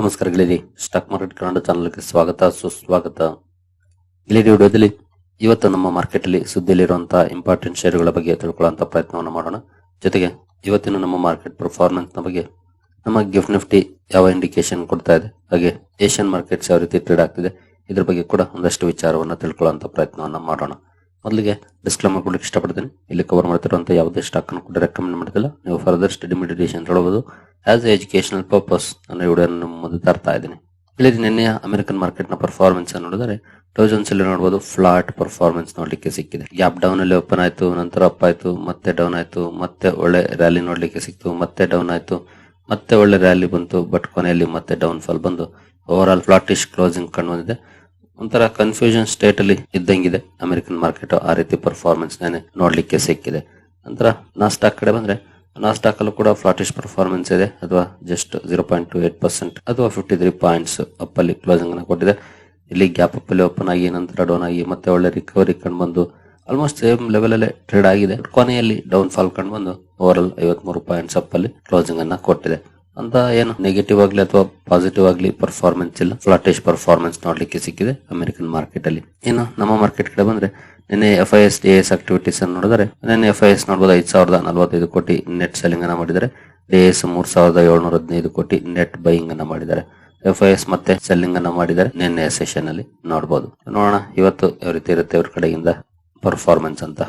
ನಮಸ್ಕಾರ ಗೆಳೆಯರಿ. Stock market Kannada ಚಾನಲ್ಗೆ ಸ್ವಾಗತ, ಸುಸ್ವಾಗತ. ಗೆಳೆಯರಿ, ವಿಡಿಯೋದಲ್ಲಿ ಇವತ್ತು ನಮ್ಮ ಮಾರ್ಕೆಟ್ ಅಲ್ಲಿ ಸುದ್ದಿಯಲ್ಲಿರುವಂತಹ ಇಂಪಾರ್ಟೆಂಟ್ ಷೇರುಗಳ ಬಗ್ಗೆ ತಿಳ್ಕೊಳ್ಳುವಂತ ಪ್ರಯತ್ನವನ್ನು ಮಾಡೋಣ. ಜೊತೆಗೆ ಇವತ್ತಿನ ನಮ್ಮ ಮಾರ್ಕೆಟ್ ಪರ್ಫಾರ್ಮೆನ್ಸ್ ಬಗ್ಗೆ ನಮ್ಮ ಗಿಫ್ಟ್ ನಿಫ್ಟಿ ಯಾವ ಇಂಡಿಕೇಶನ್ ಕೊಡ್ತಾ ಇದೆ, ಹಾಗೆ ಏಷ್ಯನ್ ಮಾರ್ಕೆಟ್ಸ್ ಯಾವ ರೀತಿ ಟ್ರೇಡ್ ಆಗ್ತಿದೆ, ಇದ್ರ ಬಗ್ಗೆ ಕೂಡ ಒಂದಷ್ಟು ವಿಚಾರವನ್ನು ತಿಳ್ಕೊಳ್ಳುವಂತ ಪ್ರಯತ್ನವನ್ನು ಮಾಡೋಣ. ಮೊದಲಿಗೆ ಡಿಸ್ಕ್ಲೇಮರ್ ಕೊಡಲಿಕ್ಕೆ ಇಷ್ಟಪಡ್ತೀನಿ. ಇಲ್ಲಿ ಕವರ್ ಮಾಡ್ತಿರುವಂಥ ಯಾವುದೇ ಸ್ಟಾಕ್ ಅನ್ನು ಕೂಡ ರೆಕಮೆಂಡ್ ಮಾಡಿದಿಲ್ಲ ನೀವು ಫರ್ದರ್ ಸ್ಟಡಿ ಮೆಡಿಟೇಷನ್ ನೋಡಬಹುದು ಆಸ್ ಎಜುಕೇಶನಲ್ ಪರ್ಪಸ್ ನಾನು ಈ ವಿಡಿಯೋ ಮುಂದೆ ತರ್ತಾ ಇದ್ದೀನಿ. ಇಲ್ಲಿ ನಿನ್ನೆ ಅಮೆರಿಕನ್ ಮಾರ್ಕೆಟ್ನ ಪರ್ಫಾರ್ಮೆನ್ಸ್ ಅನ್ನು ನೋಡಿದರೆ ಟೌಸನ್ಸ್ ಅಲ್ಲಿ ನೋಡಬಹುದು ಫ್ಲಾಟ್ ಪರ್ಫಾರ್ಮೆನ್ಸ್ ನೋಡ್ಲಿಕ್ಕೆ ಸಿಕ್ಕಿದೆ. ಗ್ಯಾಪ್ ಡೌನ್ ಅಲ್ಲಿ ಓಪನ್ ಆಯ್ತು, ನಂತರ ಅಪ್ ಆಯ್ತು, ಮತ್ತೆ ಡೌನ್ ಆಯ್ತು, ಮತ್ತೆ ಒಳ್ಳೆ ರ್ಯಾಲಿ ನೋಡ್ಲಿಕ್ಕೆ ಸಿಕ್ತು, ಮತ್ತೆ ಡೌನ್ ಆಯ್ತು, ಮತ್ತೆ ಒಳ್ಳೆ ರ್ಯಾಲಿ ಬಂತು ಬಟ್ ಕೊನೆಯಲ್ಲಿ ಮತ್ತೆ ಡೌನ್ ಫಾಲ್ ಬಂದು ಓವರ್ ಆಲ್ ಫ್ಲಾಟಿಶ್ ಕ್ಲೋಸಿಂಗ್ ಕಂಡು ಬಂದಿದೆ. ಒಂಥರ ಕನ್ಫ್ಯೂಷನ್ ಸ್ಟೇಟ್ ಅಲ್ಲಿ ಇದ್ದಂಗಿದೆ. ಅಮೆರಿಕನ್ ಮಾರ್ಕೆಟ್ ಆ ರೀತಿ ಪರ್ಫಾರ್ಮೆನ್ಸ್ ನೇ ನೋಡ್ಲಿಕ್ಕೆ ಸಿಕ್ಕಿದೆ. ನಂತರ ನಾಸ್ಟಾಕ್ ಕಡೆ ಬಂದ್ರೆ ನಾಸ್ಟಾಕ್ ಅಲ್ಲೂ ಕೂಡ ಫ್ಲಾಟಿಶ್ ಪರ್ಫಾರ್ಮೆನ್ಸ್ ಇದೆ. ಅಥವಾ just zero point two eight percent ಅಥವಾ ಫಿಫ್ಟಿ ತ್ರೀ ಪಾಯಿಂಟ್ಸ್ ಅಪ್ ಅಲ್ಲಿ ಕ್ಲೋಸಿಂಗ್ ಅನ್ನು ಕೊಟ್ಟಿದೆ. ಇಲ್ಲಿ ಗ್ಯಾಪ್ ಅಪ್ ಅಲ್ಲಿ ಓಪನ್ ಆಗಿ, ನಂತರ ಡೌನ್ ಆಗಿ, ಮತ್ತೆ ಒಳ್ಳೆ ರಿಕವರಿ ಕಂಡು ಬಂದು ಆಲ್ಮೋಸ್ಟ್ ಸೇಮ್ ಲೆವೆಲ್ ಅಲ್ಲೇ ಟ್ರೇಡ್ ಆಗಿದೆ. ಕೊನೆಯಲ್ಲಿ ಡೌನ್ ಫಾಲ್ ಕಂಡು ಬಂದು ಓವರ್ ಆಲ್ ಐವತ್ಮೂರು ಪಾಯಿಂಟ್ಸ್ ಅಪ್ ಅಲ್ಲಿ ಕ್ಲೋಸಿಂಗ್ ಅನ್ನ ಕೊಟ್ಟಿದೆ. ಅಂತ ಏನು ನೆಗೆಟಿವ್ ಆಗ್ಲಿ ಅಥವಾ ಪಾಸಿಟಿವ್ ಆಗ್ಲಿ ಪರ್ಫಾರ್ಮೆನ್ಸ್ ಇಲ್ಲ. ಫ್ಲಾಟೇಶ್ ಪರ್ಫಾರ್ಮೆನ್ಸ್ ನೋಡ್ಲಿಕ್ಕೆ ಸಿಕ್ಕಿದೆ ಅಮೆರಿಕನ್ ಮಾರ್ಕೆಟ್ ಅಲ್ಲಿ. ಇನ್ನು ನಮ್ಮ ಮಾರ್ಕೆಟ್ ಕಡೆ ಬಂದ್ರೆ ನಿನ್ನೆ F I S D S activities ಅನ್ನು ನೋಡಿದರೆ, ನಿನ್ನೆ ಎಫ್ ಐ ಎಸ್ ನೋಡಬಹುದು ಐದು ಸಾವಿರದ ನಲವತ್ತೈದು ಕೋಟಿ ನೆಟ್ ಸೆಲ್ಲಿಂಗ್ ಅನ್ನ ಮಾಡಿದ್ದಾರೆ. ಡಿ ಎಸ್ ಮೂರ್ ಸಾವಿರದ ಏಳ್ನೂರ ಹದಿನೈದು ಕೋಟಿ ನೆಟ್ ಬೈಯಿಂಗ್ ಅನ್ನ ಮಾಡಿದ್ದಾರೆ. ಎಫ್ ಐ ಎಸ್ ಮತ್ತೆ ಸೆಲ್ಲಿಂಗ್ ಅನ್ನ ಮಾಡಿದ್ದಾರೆ ನಿನ್ನೆ ಸೆಷನ್ ಅಲ್ಲಿ ನೋಡಬಹುದು ನೋಡೋಣ ಇವತ್ತು ಯಾವ ರೀತಿ ಇರುತ್ತೆ ಅವ್ರ ಕಡೆಯಿಂದ ಪರ್ಫಾರ್ಮೆನ್ಸ್ ಅಂತ.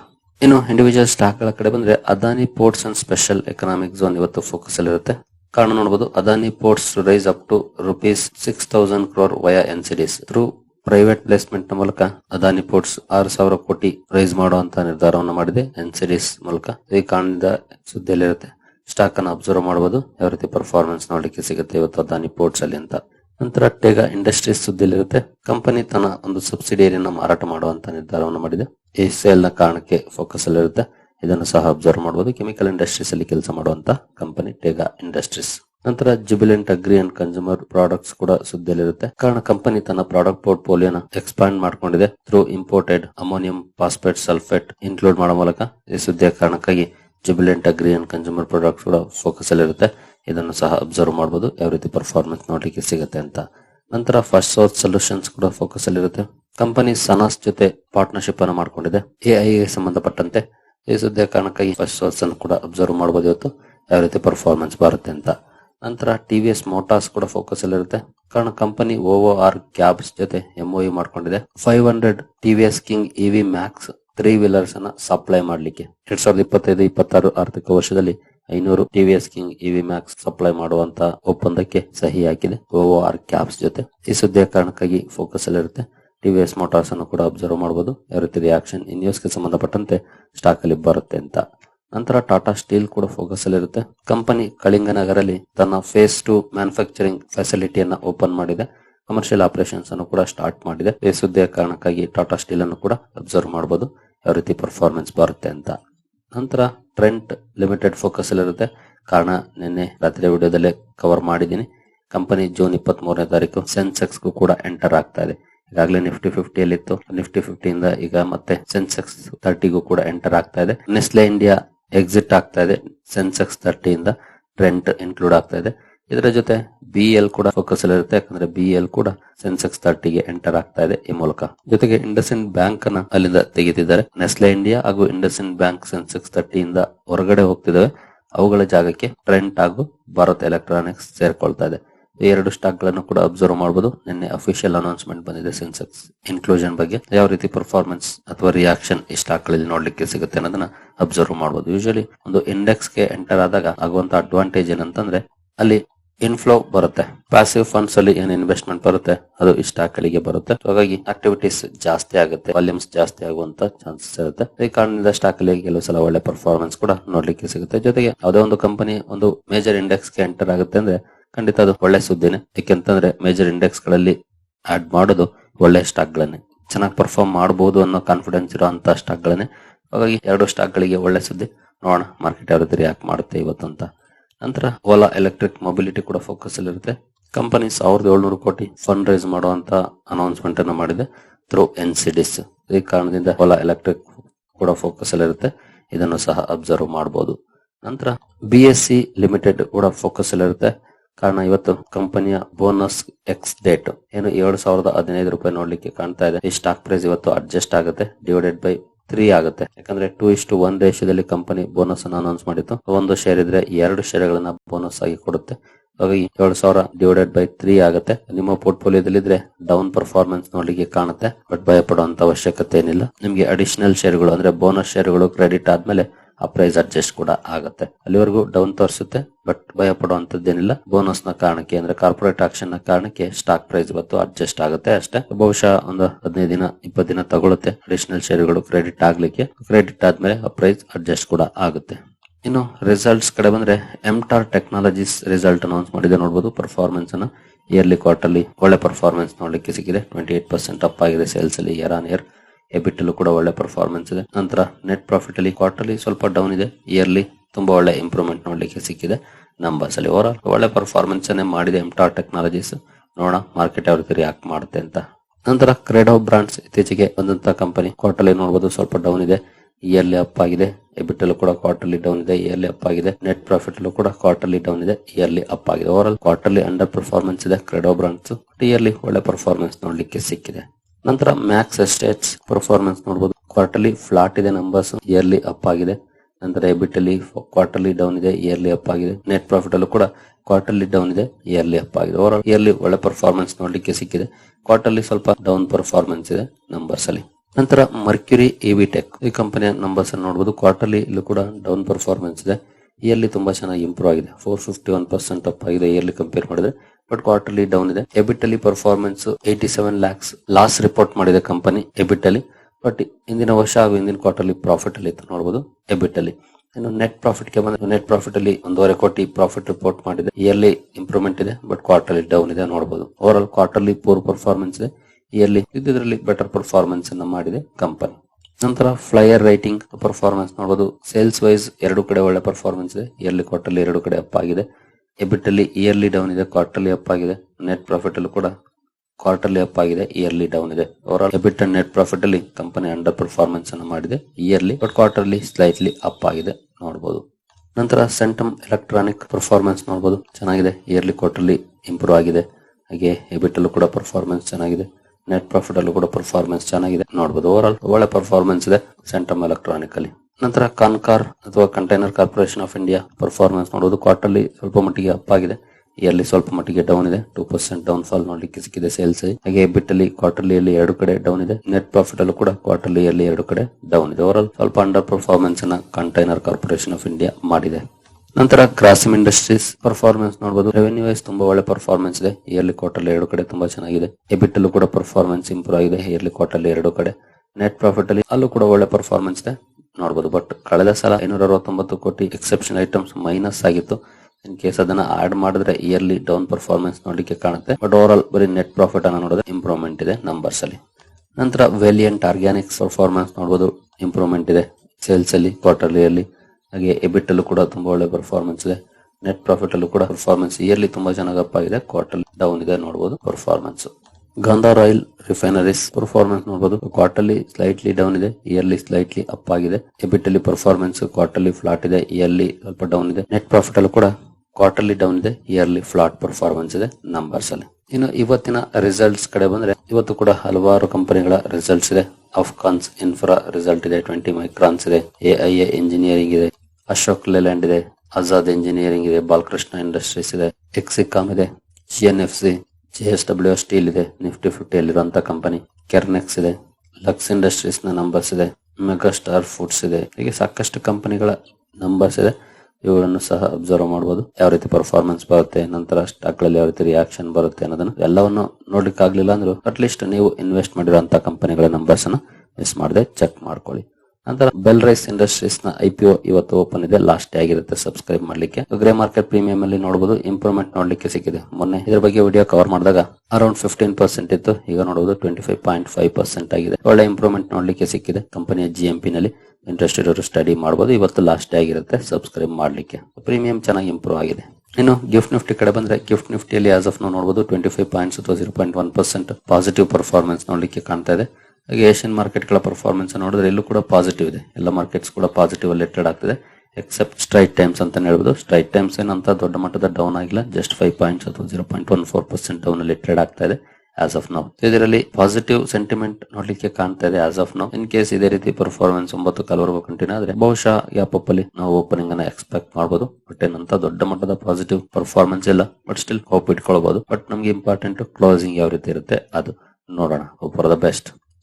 ಇನ್ನು ಇಂಡಿವಿಜುವಲ್ ಸ್ಟಾಕ್ಗಳ ಕಡೆ ಬಂದ್ರೆ Adani Ports and Special Economic Zone ಇವತ್ತು ಫೋಕಸ್ ಅಲ್ಲಿ ಇರುತ್ತೆ ಕಾರಣ ನೋಡಬಹುದು Adani Ports raise up to rupees six thousand crore via NCDs through private ಪ್ಲೇಸ್ಮೆಂಟ್ನ ಮೂಲಕ ಅದಾನಿ ಪೋರ್ಟ್ಸ್ ಆರು ಸಾವಿರ ಕೋಟಿ ರೈಸ್ ಮಾಡುವಂತ ನಿರ್ಧಾರವನ್ನು ಮಾಡಿದೆ ಎನ್ಸಿಡಿಸ್ ಮೂಲಕ. ಈ ಕಾರಣದಿಂದ ಸುದ್ದಿಯಲ್ಲಿರುತ್ತೆ ಸ್ಟಾಕ್ ಅನ್ನು ಅಬ್ಸರ್ವ್ ಮಾಡಬಹುದು ಯಾವ ರೀತಿ ಪರ್ಫಾರ್ಮೆನ್ಸ್ ನೋಡ್ಲಿಕ್ಕೆ ಸಿಗುತ್ತೆ ಇವತ್ತು ಅದಾನಿ ಪೋರ್ಟ್ಸ್ ಅಲ್ಲಿ ಅಂತ. ನಂತರ ಟೇಗ ಇಂಡಸ್ಟ್ರೀಸ್ ಸುದ್ದಿಯಲ್ಲಿರುತ್ತೆ ಕಂಪನಿ ತನ್ನ ಒಂದು ಸಬ್ಸಿಡಿಯರಿಯನ್ನ ಮಾರಾಟ ಮಾಡುವಂತ ನಿರ್ಧಾರವನ್ನು ಮಾಡಿದೆ. ಈ ಸೇಲ್ನ ಕಾರಣಕ್ಕೆ ಫೋಕಸ್ ಅಲ್ಲಿರುತ್ತೆ. ಇದನ್ನು ಸಹ ಅಬ್ಸರ್ವ್ ಮಾಡಬಹುದು ಕೆಮಿಕಲ್ ಇಂಡಸ್ಟ್ರೀಸ್ ಅಲ್ಲಿ ಕೆಲಸ ಮಾಡುವಂತ ಕಂಪನಿ ಟೇಗಾ ಇಂಡಸ್ಟ್ರೀಸ್ ನಂತರ Jubilant agri and consumer products ಕೂಡ ಸುದ್ದಿಯಲ್ಲಿರುತ್ತೆ. ಕಾರಣ ಕಂಪನಿ ತನ್ನ ಪ್ರಾಡಕ್ಟ್ ಪೋರ್ಟ್ಫೋಲಿಯೋನ ಎಕ್ಸ್ಪಾಂಡ್ ಮಾಡ್ಕೊಂಡಿದೆ through imported ammonium phosphate sulphate include ಮಾಡೋ ಮೂಲಕ. ಈ ಸುದ್ದಿಯ ಕಾರಣಕ್ಕಾಗಿ Jubilant agri and consumer products ಕೂಡ ಫೋಕಸ್ ಅಲ್ಲಿರುತ್ತೆ ಇದನ್ನು ಸಹ ಅಬ್ಸರ್ವ್ ಮಾಡಬಹುದು ಯಾವ ರೀತಿ ಪರ್ಫಾರ್ಮೆನ್ಸ್ ನೋಡಲಿಕ್ಕೆ ಸಿಗುತ್ತೆ ಅಂತ. ನಂತರ ಫಸ್ಟ್ ಸೋರ್ಸ್ ಸೊಲ್ಯೂಷನ್ಸ್ ಕೂಡ ಫೋಕಸ್ ಅಲ್ಲಿರುತ್ತೆ ಕಂಪನಿ ಸನಾಸ್ ಜೊತೆ ಪಾರ್ಟ್ನರ್ಶಿಪ್ ಅನ್ನು ಮಾಡ್ಕೊಂಡಿದೆ. ಎಐ ಸಂಬಂಧಪಟ್ಟಂತೆ. ಈ ಸುದ್ದಿಯ ಕಾರಣಕ್ಕಾಗಿ ಫಸ್ಟ್ ಸೋರ್ಸ್ ಅನ್ನು ಕೂಡ ಅಬ್ಸರ್ವ್ ಮಾಡಬಹುದು ಇವತ್ತು, ಯಾವ ರೀತಿ ಪರ್ಫಾರ್ಮೆನ್ಸ್ ಬರುತ್ತೆ ಅಂತ. ನಂತರ ಟಿವಿಎಸ್ ಮೋಟಾರ್ಸ್ ಕೂಡ ಫೋಕಸ್ ಅಲ್ಲಿರುತ್ತೆ ಕಾರಣ ಕಂಪನಿ ಓವೋ ಆರ್ ಕ್ಯಾಬ್ಸ್ ಜೊತೆ ಎಂಒ ಮಾಡ್ಕೊಂಡಿದೆ. Five hundred TVS King EV Max three wheelers ಅನ್ನ ಸಪ್ಲೈ ಮಾಡಲಿಕ್ಕೆ. ಎರಡ್ ಸಾವಿರದ ಇಪ್ಪತ್ತೈದು, ಇಪ್ಪತ್ತಾರು ಆರ್ಥಿಕ ವರ್ಷದಲ್ಲಿ ಐನೂರು TVS King EV Max supply ಮಾಡುವಂತ ಒಪ್ಪಂದಕ್ಕೆ ಸಹಿ ಹಾಕಿದೆ ಓವೋ ಆರ್ ಕ್ಯಾಬ್ಸ್ ಜೊತೆ. ಈ ಸುದ್ದಿಯ ಕಾರಣಕ್ಕಾಗಿ ಫೋಕಸ್ ಅಲ್ಲಿರುತ್ತೆ ಟಿವಿಎಸ್ ಮೋಟಾರ್ಸ್ ಅನ್ನು ಕೂಡ ಅಬ್ಸರ್ವ್ ಮಾಡಬಹುದು ಯಾವ ರೀತಿ ರಿಯಾಕ್ಷನ್ ಈ ನ್ಯೂಸ್ಗೆ ಸಂಬಂಧಪಟ್ಟಂತೆ ಸ್ಟಾಕ್ ಅಲ್ಲಿ ಬರುತ್ತೆ ಅಂತ. ನಂತರ ಟಾಟಾ ಸ್ಟೀಲ್ ಕೂಡ ಫೋಕಸ್ ಅಲ್ಲಿ ಇರುತ್ತೆ. ಕಂಪನಿ ಕಳಿಂಗನಗರಲ್ಲಿ ತನ್ನ ಫೇಸ್ ಟು ಮ್ಯಾನುಫ್ಯಾಕ್ಚರಿಂಗ್ ಫೆಸಿಲಿಟಿಯನ್ನು ಓಪನ್ ಮಾಡಿದೆ. ಕಮರ್ಷಿಯಲ್ ಆಪರೇಷನ್ಸ್ ಅನ್ನು ಕೂಡ ಸ್ಟಾರ್ಟ್ ಮಾಡಿದೆ. ಈ ಸುದ್ದಿಯ ಕಾರಣಕ್ಕಾಗಿ ಟಾಟಾ ಸ್ಟೀಲ್ ಅನ್ನು ಕೂಡ ಅಬ್ಸರ್ವ್ ಮಾಡಬಹುದು ಯಾವ ರೀತಿ ಪರ್ಫಾರ್ಮೆನ್ಸ್ ಬರುತ್ತೆ ಅಂತ. ನಂತರ ಟ್ರೆಂಟ್ ಲಿಮಿಟೆಡ್ ಫೋಕಸ್ ಅಲ್ಲಿರುತ್ತೆ ಕಾರಣ ನಿನ್ನೆ ರಾತ್ರಿ ವಿಡಿಯೋದಲ್ಲೇ ಕವರ್ ಮಾಡಿದ್ದೀನಿ. ಕಂಪನಿ ಜೂನ್ ಇಪ್ಪತ್ತ್ ಮೂರನೇ ತಾರೀಕು ಸೆನ್ಸೆಕ್ಸ್ ಗೂ ಕೂಡ ಎಂಟರ್ ಆಗ್ತಾ ಇದೆ. ಈಗಾಗಲೇ ನಿಫ್ಟಿ ಫಿಫ್ಟಿಯಲ್ಲಿ ಇತ್ತು ನಿಫ್ಟಿ ಫಿಫ್ಟಿಯಿಂದ ಈಗ ಮತ್ತೆ ಸೆನ್ಸೆಕ್ಸ್ ತರ್ಟಿಗೂ ಕೂಡ ಎಂಟರ್ ಆಗ್ತಾ ಇದೆ. ನೆಸ್ಲೆ ಇಂಡಿಯಾ ಎಕ್ಸಿಟ್ ಆಗ್ತಾ ಇದೆ. ಸೆನ್ಸೆಕ್ಸ್ ತರ್ಟಿಯಿಂದ ಟ್ರೆಂಟ್ ಇನ್ಕ್ಲೂಡ್ ಆಗ್ತಾ ಇದೆ. ಇದರ ಜೊತೆ ಬಿ ಎಲ್ ಕೂಡ ಫೋಕಸ್ ಅಲ್ಲಿ ಇರುತ್ತೆ. ಯಾಕಂದ್ರೆ ಬಿ ಎಲ್ ಕೂಡ ಸೆನ್ಸೆಕ್ಸ್ ತರ್ಟಿಗೆ ಎಂಟರ್ ಆಗ್ತಾ ಇದೆ ಈ ಮೂಲಕ. ಜೊತೆಗೆ ಇಂಡಸ್ಇಂಡ್ ಬ್ಯಾಂಕ್ ಅನ್ನ ಅಲ್ಲಿಂದ ತೆಗೆದಿದ್ದಾರೆ. ನೆಸ್ಲೆ ಇಂಡಿಯಾ ಹಾಗೂ ಇಂಡಸ್ಇಂಡ್ ಬ್ಯಾಂಕ್ ಸೆನ್ಸೆಕ್ಸ್ ತರ್ಟಿಯಿಂದ ಹೊರಗಡೆ ಹೋಗ್ತಿದ್ದಾವೆ. ಅವುಗಳ ಜಾಗಕ್ಕೆ ಟ್ರೆಂಟ್ ಹಾಗೂ ಭಾರತ್ ಎಲೆಕ್ಟ್ರಾನಿಕ್ಸ್ ಸೇರ್ಕೊಳ್ತಾ ಇದೆ. ಎರಡು ಸ್ಟಾಕ್ಗಳನ್ನು ಕೂಡ ಅಬ್ಸರ್ವ್ ಮಾಡಬಹುದು ನಿನ್ನೆ ಅಫಿಷಿಯಲ್ ಅನೌನ್ಸ್ಮೆಂಟ್ ಬಂದಿದೆ ಸೆನ್ಸೆಕ್ಸ್ ಇನ್ಕ್ಲೂಷನ್ ಬಗ್ಗೆ. ಯಾವ ರೀತಿ ಪರ್ಫಾರ್ಮೆನ್ಸ್ ಅಥವಾ ರಿಯಾಕ್ಷನ್ ಈ ಸ್ಟಾಕ್ಗಳಲ್ಲಿ ನೋಡ್ಲಿಕ್ಕೆ ಸಿಗುತ್ತೆ ಅನ್ನೋದನ್ನ ಅಬ್ಸರ್ವ್ ಮಾಡಬಹುದು ಯೂಶಲಿ ಒಂದು ಇಂಡೆಕ್ಸ್ಗೆ ಎಂಟರ್ ಆದಾಗ ಆಗುವಂತ ಅಡ್ವಾಂಟೇಜ್ ಏನಂತಂದ್ರೆ ಅಲ್ಲಿ ಇನ್ಫ್ಲೋ ಬರುತ್ತೆ. ಪ್ಯಾಸಿವ್ ಫಂಡ್ಸ್ ಅಲ್ಲಿ ಏನ್ ಇನ್ವೆಸ್ಟ್ಮೆಂಟ್ ಬರುತ್ತೆ, ಅದು ಈ ಸ್ಟಾಕ್ ಗಳಿಗೆ ಬರುತ್ತೆ. ಹಾಗಾಗಿ ಆಕ್ಟಿವಿಟೀಸ್ ಜಾಸ್ತಿ ಆಗುತ್ತೆ ವಾಲ್ಯೂಮ್ಸ್ ಜಾಸ್ತಿ ಆಗುವಂತ ಚಾನ್ಸಸ್ ಇರುತ್ತೆ. ಈ ಕಾರಣದಿಂದ ಸ್ಟಾಕ್ ಅಲ್ಲಿ ಕೆಲವು ಸಲ ಒಳ್ಳೆ ಪರ್ಫಾರ್ಮೆನ್ಸ್ ಕೂಡ ನೋಡ್ಲಿಕ್ಕೆ ಸಿಗುತ್ತೆ. ಜೊತೆಗೆ ಯಾವುದೇ ಒಂದು ಕಂಪನಿ ಒಂದು ಮೇಜರ್ ಇಂಡೆಕ್ಸ್ಗೆ ಎಂಟರ್ ಆಗುತ್ತೆ ಅಂದ್ರೆ ಖಂಡಿತ ಅದು ಒಳ್ಳೆ ಸುದ್ದಿನೇ. ಯಾಕೆಂತಂದ್ರೆ ಮೇಜರ್ ಇಂಡೆಕ್ಸ್ಗಳಲ್ಲಿ ಆಡ್ ಮಾಡೋದು ಒಳ್ಳೆ ಸ್ಟಾಕ್ ಗಳನ್ನೇ ಚೆನ್ನಾಗಿ ಪರ್ಫಾರ್ಮ್ ಮಾಡಬಹುದು ಅನ್ನೋ ಕಾನ್ಫಿಡೆನ್ಸ್ ಇರುವಂತ ಸ್ಟಾಕ್ ಗಳನ್ನೇ ಹಾಗಾಗಿ ಎರಡು ಸ್ಟಾಕ್ ಗಳಿಗೆ ಒಳ್ಳೆ ಸುದ್ದಿ. ನೋಡೋಣ ಮಾರ್ಕೆಟ್ ಯಾವ ರೀತಿ ರಿಯಾಕ್ಟ್ ಮಾಡುತ್ತೆ ಇವತ್ತು ಅಂತ ನಂತರ ಓಲಾ ಎಲೆಕ್ಟ್ರಿಕ್ ಮೊಬಿಲಿಟಿ ಕೂಡ ಫೋಕಸ್ ಅಲ್ಲಿ ಇರುತ್ತೆ. ಕಂಪನಿ ಸಾವಿರದ ಏಳ್ನೂರು ಕೋಟಿ ಫಂಡ್ ರೈಸ್ ಮಾಡುವಂತ ಅನೌನ್ಸ್ಮೆಂಟ್ ಅನ್ನು ಮಾಡಿದೆ ಥ್ರೂ ಎನ್ ಸಿಡಿಸ್ ಈ ಕಾರಣದಿಂದ ಓಲಾ ಎಲೆಕ್ಟ್ರಿಕ್ ಕೂಡ ಫೋಕಸ್ ಅಲ್ಲಿ ಇರುತ್ತೆ. ಇದನ್ನು ಸಹ ಅಬ್ಸರ್ವ್ ಮಾಡಬಹುದು ನಂತರ ಬಿ ಸಿ ಲಿಮಿಟೆಡ್ ಕೂಡ ಫೋಕಸ್ ಅಲ್ಲಿ ಇರುತ್ತೆ. ಕಾರಣ ಇವತ್ತು ಕಂಪನಿಯ ಬೋನಸ್ ಎಕ್ಸ್ ಡೇಟ್ ಏನು ಏಳು ಸಾವಿರದ ಹದಿನೈದು ರೂಪಾಯಿ ನೋಡ್ಲಿಕ್ಕೆ ಕಾಣ್ತಾ ಇದೆ. ಈ ಸ್ಟಾಕ್ ಪ್ರೈಸ್ ಇವತ್ತು ಅಡ್ಜಸ್ಟ್ ಆಗುತ್ತೆ ಡಿವೈಡೆಡ್ ಬೈ ತ್ರೀ ಆಗುತ್ತೆ. ಯಾಕಂದ್ರೆ ಟೂ ಇಷ್ಟು ಒನ್ ರೇಷಿಯೋದಲ್ಲಿ ಕಂಪನಿ ಬೋನಸ್ ಅನ್ನು ಅನೌನ್ಸ್ ಮಾಡಿತ್ತು. ಒಂದು ಶೇರ್ ಇದ್ರೆ ಎರಡು ಶೇರ್ಗಳನ್ನ ಬೋನಸ್ ಆಗಿ ಕೊಡುತ್ತೆ. ಹಾಗಾಗಿ ಏಳು ಸಾವಿರ ಡಿವೈಡೆಡ್ ಬೈ ತ್ರೀ ಆಗುತ್ತೆ. ನಿಮ್ಮ ಪೋರ್ಟ್ಫೋಲಿಯೋದಲ್ಲಿ ಇದ್ರೆ ಡೌನ್ ಪರ್ಫಾರ್ಮೆನ್ಸ್ ನೋಡ್ಲಿಕ್ಕೆ ಕಾಣುತ್ತೆ. ಬಟ್ ಭಯ ಪಡುವಂತ ಅವಶ್ಯಕತೆ ಏನಿಲ್ಲ. ನಿಮ್ಗೆ ಅಡಿಷನಲ್ ಶೇರ್ಗಳು ಅಂದ್ರೆ ಬೋನಸ್ ಶೇರ್ಗಳು ಕ್ರೆಡಿಟ್ ಆದ್ಮೇಲೆ ಆ ಪ್ರೈಸ್ ಅಡ್ಜಸ್ಟ್ ಕೂಡ ಆಗುತ್ತೆ. ಅಲ್ಲಿವರೆಗೂ ಡೌನ್ ತೋರಿಸುತ್ತೆ ಬಟ್ ಭಯ ಪಡುವಂತದ್ದೇನಿಲ್ಲ ಬೋನಸ್ನ ಕಾರಣಕ್ಕೆ ಅಂದ್ರೆ ಕಾರ್ಪೊರೇಟ್ ಆಕ್ಷನ್ನ ಕಾರಣಕ್ಕೆ ಸ್ಟಾಕ್ ಪ್ರೈಸ್ ಇವತ್ತು ಅಡ್ಜಸ್ಟ್ ಆಗುತ್ತೆ ಅಷ್ಟೇ. ಬಹುಶಃ ಒಂದು ಹದಿನೈದು ದಿನ, ಇಪ್ಪತ್ತು ದಿನ ತಗೊಳುತ್ತೆ ಅಡಿಷನಲ್ ಶೇರುಗಳು ಕ್ರೆಡಿಟ್ ಆಗ್ಲಿಕ್ಕೆ. ಕ್ರೆಡಿಟ್ ಆದ್ಮೇಲೆ ಆ ಪ್ರೈಸ್ ಅಡ್ಜಸ್ಟ್ ಕೂಡ ಆಗುತ್ತೆ. ಇನ್ನು ರಿಸಲ್ಟ್ಸ್ ಕಡೆ ಬಂದ್ರೆ ಎಂಟಾರ್ ಟೆಕ್ನಾಲಜೀಸ್ ರಿಸಲ್ಟ್ ಅನೌನ್ಸ್ ಮಾಡಿದೆ ನೋಡಬಹುದು ಪರ್ಫಾರ್ಮೆನ್ಸ್ ಅನ್ನ ಇಯರ್ಲಿ ಕ್ವಾರ್ಟರ್ಲಿ ಒಳ್ಳೆ ಪರ್ಫಾರ್ಮೆನ್ಸ್ ನೋಡ್ಲಿಕ್ಕೆ ಸಿಕ್ಕಿದೆ. ಟ್ವೆಂಟಿ ಏಟ್ ಪರ್ಸೆಂಟ್ ಅಪ್ ಆಗಿದೆ ಸೇಲ್ಸ್ ಅಲ್ಲಿ ಇಯರ್ ಆನ್ ಇಯರ್ ಎಬಿಟ್ ಕೂಡ ಒಳ್ಳೆ ಪರ್ಫಾರ್ಮೆನ್ಸ್ ಇದೆ. ನಂತರ ನೆಟ್ ಪ್ರಾಫಿಟ್ ಅಲ್ಲಿ ಕ್ವಾರ್ಟರ್ಲಿ ಸ್ವಲ್ಪ ಡೌನ್ ಇದೆ. ಇಯರ್ಲಿ ತುಂಬಾ ಒಳ್ಳೆ ಇಂಪ್ರೂವ್ಮೆಂಟ್ ನೋಡ್ಲಿಕ್ಕೆ ಸಿಕ್ಕಿದೆ. ನಂಬರ್ಸ್ ಅಲ್ಲಿ ಓವರ್ ಒಳ್ಳೆ ಪರ್ಫಾರ್ಮೆನ್ಸ್ ಅನ್ನೇ ಮಾಡಿದೆ ಎಂಟಾರ್ ಟೆಕ್ನಾಲಜೀಸ್ ನೋಡೋಣ ಮಾರ್ಕೆಟ್ ಯಾವ ರಿಯಾಕ್ಟ್ ಮಾಡುತ್ತೆ ಅಂತ. ನಂತರ ಕ್ರೆಡೋ ಬ್ರಾಂಡ್ಸ್ ಇತ್ತೀಚೆಗೆ ಬಂದಂತ ಕಂಪನಿ ಕ್ವಾರ್ಟರ್ಲಿ ನೋಡಬಹುದು ಸ್ವಲ್ಪ ಡೌನ್ ಇದೆ. ಇಯರ್ಲಿ ಅಪ್ ಆಗಿದೆ. ಎಬಿಟ್ ಅಲ್ಲೂ ಕೂಡ ಕ್ವಾರ್ಟರ್ಲಿ ಡೌನ್ ಇದೆ. ಇಯರ್ಲಿ ಅಪ್ ಆಗಿದೆ. ನೆಟ್ ಪ್ರಾಫಿಟ್ ಅಲ್ಲೂ ಕೂಡ ಕ್ವಾರ್ಟರ್ಲಿ ಡೌನ್ ಇದೆ. ಇಯರ್ಲಿ ಅಪ್ ಆಗಿದೆ. Over all quarterly under performance ಇದೆ ಕ್ರೆಡೋ ಬ್ರಾಂಡ್ಸ್ ಇಯರ್ಲಿ ಒಳ್ಳೆ ಪರ್ಫಾರ್ಮೆನ್ಸ್ ನೋಡ್ಲಿಕ್ಕೆ ಸಿಕ್ಕಿದೆ. ನಂತರ ಮ್ಯಾಕ್ಸ್ ಎಸ್ಟೇಟ್ಸ್ ಪರ್ಫಾರ್ಮೆನ್ಸ್ ನೋಡಬಹುದು ಕ್ವಾರ್ಟರ್ಲಿ ಫ್ಲಾಟ್ ಇದೆ ನಂಬರ್ಸ್ ಇಯರ್ಲಿ ಅಪ್ ಆಗಿದೆ. ನಂತರ ಎಬಿಟ್ ಅಲ್ಲಿ ಕ್ವಾರ್ಟರ್ಲಿ ಡೌನ್ ಇದೆ ಇಯರ್ಲಿ ಅಪ್ ಆಗಿದೆ. ನೆಟ್ ಪ್ರಾಫಿಟ್ ಅಲ್ಲೂ ಕೂಡ ಕ್ವಾರ್ಟರ್ಲಿ ಡೌನ್ ಇದೆ ಇಯರ್ಲಿ ಅಪ್ ಆಗಿದೆ. ಓವರ್ ಇಯರ್ಲಿ ಒಳ್ಳೆ ಪರ್ಫಾರ್ಮೆನ್ಸ್ ನೋಡ್ಲಿಕ್ಕೆ ಸಿಕ್ಕಿದೆ. ಕ್ವಾರ್ಟರ್ಲಿ ಸ್ವಲ್ಪ ಡೌನ್ ಪರ್ಫಾರ್ಮೆನ್ಸ್ ಇದೆ ನಂಬರ್ಸ್ ಅಲ್ಲಿ. ನಂತರ ಮರ್ಕ್ಯುರಿ ಎವಿ ಟೆಕ್ ಈ ಕಂಪನಿಯ ನಂಬರ್ಸ್ ಅನ್ನು ನೋಡಬಹುದು ಕ್ವಾರ್ಟರ್ಲಿ ಇಲ್ಲೂ ಕೂಡ ಡೌನ್ ಪರ್ಫಾರ್ಮೆನ್ಸ್ ಇದೆ. ಇಯರ್ಲಿ ತುಂಬಾ ಚೆನ್ನಾಗಿ ಇಂಪ್ರೂವ್ ಆಗಿದೆ. Four fifty one percent up ಆಗಿದೆ ಇಯರ್ಲಿ ಕಂಪೇರ್ ಮಾಡಿದ್ರೆ. ಬಟ್ ಕ್ವಾರ್ಟರ್ಲಿ ಡೌನ್ ಇದೆ. ಎಬಿಟ್ ಅಲ್ಲಿ performance eighty seven lakhs loss report ಮಾಡಿದೆ ಕಂಪನಿ ಎಬಿಟ್ ಅಲ್ಲಿ ಬಟ್ ಇಂದಿನ ವರ್ಷ ಹಾಗೂ ಇಂದಿನ ಕ್ವಾರ್ಟರ್ಲಿ ಪ್ರಾಫಿಟ್ ಅಲ್ಲಿ ಇತ್ತು ನೋಡಬಹುದು ಎಬಿಟ್ ಅಲ್ಲಿ ಇನ್ನು ನೆಟ್ ಪ್ರಾಫಿಟ್ಗೆ ಬಂದ್ರೆ ನೆಟ್ ಪ್ರಾಫಿಟ್ ಅಲ್ಲಿ ಒಂದೂವರೆ ಕೋಟಿ ಪ್ರಾಫಿಟ್ ರಿಪೋರ್ಟ್ ಮಾಡಿದೆ. ಇಯರ್ಲಿ ಇಂಪ್ರೂವ್ಮೆಂಟ್ ಇದೆ ಬಟ್ ಕ್ವಾರ್ಟರ್ಲಿ ಡೌನ್ ಇದೆ ನೋಡಬಹುದು over all quarterly poor performance ಇದೆ. ಇಯರ್ಲಿ ಇದ್ದಿದ್ರಲ್ಲಿ ಬೆಟರ್ ಪರ್ಫಾರ್ಮೆನ್ಸ್ ಅನ್ನ ಮಾಡಿದೆ ಕಂಪನಿ ನಂತರ ಫ್ಲೈಯರ್ ರೈಟಿಂಗ್ ಪರ್ಫಾರ್ಮೆನ್ಸ್ ನೋಡಬಹುದು ಸೇಲ್ಸ್ ವೈಸ್ ಎರಡು ಕಡೆ ಒಳ್ಳೆ ಪರ್ಫಾರ್ಮೆನ್ಸ್ ಇದೆ. ಇಯರ್ಲಿ ಕ್ವಾರ್ಟರ್ಲಿ ಎರಡು ಕಡೆ ಅಪ್ ಆಗಿದೆ. ಎಬಿಟ್ ಅಲ್ಲಿ ಇಯರ್ಲಿ ಡೌನ್ ಇದೆ ಕ್ವಾರ್ಟರ್ಲಿ ಅಪ್ ಆಗಿದೆ ನೆಟ್ ಪ್ರಾಫಿಟ್ ಅಲ್ಲೂ ಕೂಡ ಕ್ವಾರ್ಟರ್ಲಿ ಅಪ್ ಆಗಿದೆ ಇಯರ್ಲಿ ಡೌನ್ ಇದೆ. Over all EBIT and net profit ಅಲ್ಲಿ ಕಂಪನಿ ಅಂಡರ್ ಪರ್ಫಾರ್ಮೆನ್ಸ್ ಅನ್ನು ಮಾಡಿದೆ yearly but quarterly slightly up ಆಗಿದೆ ನೋಡಬಹುದು ನಂತರ ಸೆಂಟಮ್ ಎಲೆಕ್ಟ್ರಾನಿಕ್ ಪರ್ಫಾರ್ಮೆನ್ಸ್ ನೋಡಬಹುದು ಚೆನ್ನಾಗಿದೆ ಇಯರ್ಲಿ ಕ್ವಾರ್ಟರ್ಲಿ ಇಂಪ್ರೂವ್ ಆಗಿದೆ. ಹಾಗೆ ಎಬಿಟ್ ಅಲ್ಲೂ ಕೂಡ ಪರ್ಫಾರ್ಮೆನ್ಸ್ ಚೆನ್ನಾಗಿದೆ ನೆಟ್ ಪ್ರಾಫಿಟ್ ಅಲ್ಲೂ ಕೂಡ ಪರ್ಫಾರ್ಮೆನ್ಸ್ ಚೆನ್ನಾಗಿದೆ ನೋಡಬಹುದು ಓವರ್ ಆಲ್ ಒಳ್ಳೆ ಪರ್ಫಾರ್ಮೆನ್ಸ್ ಇದೆ ಸೆಂಟಮ್ ಎಲೆಕ್ಟ್ರಾನಿಕ್ ಅಲ್ಲಿ. ನಂತರ ಕಾನ್ಕಾರ್ ಅಥವಾ container corporation of India performance ನೋಡಬಹುದು ಕ್ವಾರ್ಟರ್ಲಿ ಸ್ವಲ್ಪ ಮಟ್ಟಿಗೆ ಅಪ್ ಆಗಿದೆ. ಇಯರ್ಲಿ ಸ್ವಲ್ಪ ಮಟ್ಟಿಗೆ ಡೌನ್ ಇದೆ. ಟೂ ಪರ್ಸೆಂಟ್ ಡೌನ್ ಫಾಲ್ ನೋಡ್ಲಿಕ್ಕೆ ಸಿಕ್ಕಿದೆ ಸೇಲ್ಸ್ ಹಾಗೆ ಬಿಟ್ಟಲ್ಲಿ ಕ್ವಾರ್ಟರ್ಲಿ ಅಲ್ಲಿ ಎರಡು ಕಡೆ ಡೌನ್ ಇದೆ. ನೆಟ್ ಪ್ರಾಫಿಟ್ ಅಲ್ಲೂ ಕೂಡ ಕ್ವಾರ್ಟರ್ಲಿ ಅಲ್ಲಿ ಎರಡು ಕಡೆ ಡೌನ್ ಇದೆ. ಓವರ್ ಆಲ್ ಸ್ವಲ್ಪ ಅಂಡರ್ ಪರ್ಫಾರ್ಮೆನ್ಸ್ ಅನ್ನ ಕಂಟೈನರ್ ಕಾರ್ಪೊರೇಷನ್ ಆಫ್ ಇಂಡಿಯಾ ಮಾಡಿದೆ. ನಂತರ ಕ್ರಾಸಿಮ್ ಇಂಡಸ್ಟ್ರೀಸ್ ಪರ್ಫಾರ್ಮೆನ್ಸ್ ನೋಡಬಹುದು ರೆವೆನ್ಯೂ ವೈಸ್ ತುಂಬಾ ಒಳ್ಳೆ ಪರ್ಫಾರ್ಮೆನ್ಸ್ ಇದೆ. ಇಯರ್ಲಿ ಕ್ವಾರ್ಟರ್ಲಿ ಎರಡು ಕಡೆ ತುಂಬಾ ಚೆನ್ನಾಗಿದೆ. ಎಬಿಟ್ ಅಲ್ಲೂ ಕೂಡ ಪರ್ಫಾರ್ಮೆನ್ಸ್ ಇಂಪ್ರೂವ್ ಆಗಿದೆ. ಇಯರ್ಲಿ ಕ್ವಾರ್ಟರ್ಲಿ ಎರಡು ಕಡೆ. ನೆಟ್ ಪ್ರಾಫಿಟ್ ಅಲ್ಲಿ ಅಲ್ಲೂ ಕೂಡ ಒಳ್ಳೆ ಪರ್ಫಾರ್ಮೆನ್ಸ್ ಇದೆ. ನೋಡಬಹುದು ಬಟ್ ಕಳೆದ ಸಲ ಐನೂರ ಅರವತ್ತೊಂಬತ್ತು ಕೋಟಿ ಎಕ್ಸೆಪ್ಷನ್ ಐಟಮ್ಸ್ ಮೈನಸ್ ಆಗಿತ್ತು. ಇನ್ ಕೇಸ್ ಅದನ್ನ ಆಡ್ ಮಾಡಿದ್ರೆ ಇಯರ್ಲಿ ಡೌನ್ ಪರ್ಫಾರ್ಮೆನ್ಸ್ ನೋಡಲಿಕ್ಕೆ ಕಾಣುತ್ತೆ. ಬಟ್ ಓವರ್ ಆಲ್ ಬರೀ ನೆಟ್ ಪ್ರಾಫಿಟ್ ಅನ್ನ ನೋಡಿದ್ರೆ ಇಂಪ್ರೂವ್ಮೆಂಟ್ ಇದೆ ನಂಬರ್ಸ್ ಅಲ್ಲಿ. ನಂತರ ವೇಲಿಯಂಟ್ ಆರ್ಗ್ಯಾನಿಕ್ಸ್ ಪರ್ಫಾರ್ಮೆನ್ಸ್ ನೋಡಬಹುದು ಇಂಪ್ರೂವ್ಮೆಂಟ್ ಇದೆ ಸೇಲ್ಸ್ ಅಲ್ಲಿ ಕ್ವಾರ್ಟರ್ಲಿ ಅಲ್ಲಿ. ಹಾಗೆ ಎಬಿಟ್ ಅಲ್ಲೂ ಕೂಡ ತುಂಬಾ ಒಳ್ಳೆ ಪರ್ಫಾರ್ಮೆನ್ಸ್ ಇದೆ. ನೆಟ್ ಪ್ರಾಫಿಟ್ ಅಲ್ಲೂ ಕೂಡ ಪರ್ಫಾರ್ಮೆನ್ಸ್ ಇಯರ್ಲಿ ತುಂಬಾ ಚೆನ್ನಾಗಿ ಅಪ್ ಆಗಿದೆ ಕ್ವಾರ್ಟರ್ಲಿ ಡೌನ್ ಇದೆ ನೋಡಬಹುದು performance Gandhar oil refineries performance ನೋಡಬಹುದು ಕ್ವಾರ್ಟರ್ಲಿ ಸ್ಲೈಟ್ಲಿ ಡೌನ್ ಇದೆ. ಇಯರ್ಲಿ ಸ್ಲೈಟ್ಲಿ ಅಪ್ ಆಗಿದೆ. ಎಬಿಟ್ ಅಲ್ಲಿ ಪರ್ಫಾರ್ಮೆನ್ಸ್ ಕ್ವಾರ್ಟರ್ಲಿ ಫ್ಲಾಟ್ ಇದೆ. ಇಯರ್ಲಿ ಸ್ವಲ್ಪ ಡೌನ್ ಇದೆ. ನೆಟ್ ಪ್ರಾಫಿಟ್ ಅಲ್ಲೂ ಕೂಡ ಕ್ವಾರ್ಟರ್ಲಿ ಡೌನ್ ಇದೆ. ಇಯರ್ಲಿ ಫ್ಲಾಟ್ ಪರ್ಫಾರ್ಮೆನ್ಸ್ ಇದೆ ನಂಬರ್ಸ್ ಅಲ್ಲಿ. ಇನ್ನು ಇವತ್ತಿನ ರಿಸಲ್ಟ್ಸ್ ಕಡೆ ಬಂದ್ರೆ ಇವತ್ತು ಕೂಡ ಹಲವಾರು ಕಂಪನಿಗಳ ರಿಸಲ್ಟ್ಸ್ ಇದೆ. ಅಫ್ಕಾನ್ಸ್ ಇನ್ಫ್ರಾ ರಿಸಲ್ಟ್ ಇದೆ. ಟ್ವೆಂಟಿ ಮೈಕ್ರಾನ್ಸ್ ಇದೆ. ಎಐ ಇಂಜಿನಿಯರಿಂಗ್ ಇದೆ. ಅಶೋಕ್ ಲೇಲ್ಯಾಂಡ್ ಇದೆ. ಆಜಾದ್ ಇಂಜಿನಿಯರಿಂಗ್ ಇದೆ. ಬಾಲಕೃಷ್ಣ ಇಂಡಸ್ಟ್ರೀಸ್ ಇದೆ. ಎಕ್ಸಿಕಾಮ್ ಇದೆ. C J S W steel ಇದೆ, ನಿಫ್ಟಿ ಫಿಫ್ಟಿ ಅಲ್ಲಿರುವಂತ ಕಂಪನಿ ಕೆರ್ನೆಕ್ಸ್ ಇದೆ ಲಕ್ಸ್ ಇಂಡಸ್ಟ್ರೀಸ್ನ ನಂಬರ್ಸ್ ಇದೆ ಮೆಗಾಸ್ಟಾರ್ ಫುಡ್ಸ್ ಇದೆ. ಹೀಗೆ ಸಾಕಷ್ಟು ಕಂಪನಿಗಳ ನಂಬರ್ಸ್ ಇದೆ. ಇವುಗಳನ್ನು ಸಹ ಅಬ್ಸರ್ವ್ ಮಾಡಬಹುದು ಯಾವ ರೀತಿ ಪರ್ಫಾರ್ಮೆನ್ಸ್ ಬರುತ್ತೆ, ನಂತರ ಸ್ಟಾಕ್ಗಳಲ್ಲಿ ಯಾವ ರೀತಿ ರಿಯಾಕ್ಷನ್ ಬರುತ್ತೆ ಅನ್ನೋದನ್ನ ಎಲ್ಲವನ್ನು ನೋಡ್ಲಿಕ್ಕೆ ಆಗ್ಲಿಲ್ಲ ಅಂದ್ರೂ ಅಟ್ಲೀಸ್ಟ್ ನೀವು ಇನ್ವೆಸ್ಟ್ ಮಾಡಿರುವಂತಹ ಕಂಪನಿಗಳ ನಂಬರ್ಸ್ ಅನ್ನ ಮಿಸ್ ಮಾಡದೆ ಚೆಕ್ ಮಾಡ್ಕೊಳ್ಳಿ. ನಂತರ ಬೆಲ್ ರೈಸ್ ಇಂಡಸ್ಟ್ರೀಸ್ನ ಐಪಿಒ ಇವತ್ತು ಓಪನ್ ಇದೆ. ಲಾಸ್ಟ್ ಡೇ ಆಗಿರುತ್ತೆ ಸಬ್ಸ್ಕ್ರೈಬ್ ಮಾಡ್ಲಿಕ್ಕೆ. ಗ್ರೇ ಮಾರ್ಕೆಟ್ ಪ್ರೀಮಿಯಂ ಅಲ್ಲಿ ನೋಡಬಹುದು ಇಂಪ್ರೂವ್ಮೆಂಟ್ ನೋಡ್ಲಿಕ್ಕೆ ಸಿಕ್ಕಿದೆ. ಮೊನ್ನೆ ಇದ್ರ ಬಗ್ಗೆ ವಿಡಿಯೋ ಕವರ್ ಮಾಡಿದಾಗ ಅರೌಂಡ್ ಫಿಫ್ಟೀನ್ ಪರ್ಸೆಂಟ್ ಇತ್ತು. ಈಗ ನೋಡಬಹುದು twenty five point five percent ಆಗಿದೆ. ಒಳ್ಳೆ ಇಂಪ್ರೂವ್ಮೆಂಟ್ ನೋಡ್ಲಿಕ್ಕೆ ಸಿಕ್ಕಿದೆ. ಕಂಪನಿಯ ಜಿಎಂಪಿ ನಲ್ಲಿ ಇಂಟ್ರೆಸ್ಟ್ ಇರೋರು ಸ್ಟಡಿ ಮಾಡಬಹುದು ಇವತ್ತು ಲಾಸ್ಟ್ ಡೇ ಆಗಿರುತ್ತೆ. ಸಬ್ಸ್ಕ್ರೈಬ್ ಮಾಡ್ಲಿಕ್ಕೆ. ಪ್ರೀಮಿಯಂ ಚೆನ್ನಾಗಿ ಇಂಪ್ರೂವ್ ಆಗಿದೆ. ಇನ್ನು ಗಿಫ್ಟ್ ನಿಫ್ಟಿ ಕಡೆ ಬಂದ್ರೆ ಗಿಫ್ಟ್ ನಿಫ್ಟಿಯಲ್ಲಿ ಆಸ್ ಆಫ್ ನೋಡಬಹುದು ಟ್ವೆಂಟಿ ಫೈವ್ ಪಾಯಿಂಟ್ಸ್ ಅಥವಾ zero point one percent positive performance ನೋಡ್ಲಿಕ್ಕೆ ಕಾಣ್ತಾ ಇದೆ. ಹಾಗೆ ಏಷ್ಯನ್ ಮಾರ್ಕೆಟ್ಗಳ ಪರ್ಫಾರ್ಮೆನ್ಸ್ ನೋಡಿದ್ರೆ ಎಲ್ಲೂ ಕೂಡ ಪಾಸಿಟಿವ್ ಇದೆ. ಎಲ್ಲ ಮಾರ್ಕೆಟ್ಸ್ ಕೂಡ ಪಾಸಿಟಿವ್ ಅಲ್ಲಿ ಟ್ರೇಡ್ ಆಗ್ತಿದೆ. ಎಕ್ಸೆಪ್ಟ್ ಸ್ಟ್ರೈಟ್ ಟೈಮ್ಸ್ ಅಂತ ಹೇಳ್ಬೋದು. ಸ್ಟ್ರೈಟ್ ಟೈಮ್ಸ್ ಏನಂತ ದೊಡ್ಡ ಮಟ್ಟದ ಡೌನ್ ಆಗಿಲ್ಲ. ಜಸ್ಟ್ ಫೈವ್ ಪಾಯಿಂಟ್ಸ್ ಅಥವಾ zero point one four percent down ಅಲ್ಲಿ ಟ್ರೇಡ್ ಆಗ್ತಾ ಇದೆ ಆಸ್ ಆಫ್ ನೌ ಇದರಲ್ಲಿ ಪಾಸಿಟಿವ್ ಸೆಂಟಿಮೆಂಟ್ ನೋಡ್ಲಿಕ್ಕೆ ಕಾಣ್ತಾ ಇದೆ as of now in case ಇದೇ ರೀತಿ ಪರ್ಫಾರ್ಮೆನ್ಸ್ ಒಂಬತ್ತು ಕಾಲವರೆಗೂ ಕಂಟಿನ್ಯೂ ಆದ್ರೆ ಬಹುಶಃ ಗ್ಯಾಪ್ ಅಪ್ ಅಲ್ಲಿ ನಾವು ಓಪನಿಂಗ್ ಅನ್ನ ಎಕ್ಸ್ಪೆಕ್ಟ್ ಮಾಡಬಹುದು ಬಟ್ ಏನಂತ ದೊಡ್ಡ ಮಟ್ಟದ ಪಾಸಿಟಿವ್ ಪರ್ಫಾರ್ಮೆನ್ಸ್ ಇಲ್ಲ. ಬಟ್ ಸ್ಟಿಲ್ ಹೋಪ್ ಇಟ್ಕೊಳ್ಬಹುದು ಬಟ್ ನಮ್ಗೆ ಇಂಪಾರ್ಟೆಂಟ್ ಕ್ಲೋಸಿಂಗ್ ಯಾವ ರೀತಿ ಇರುತ್ತೆ ಅದು ನೋಡೋಣ. For the best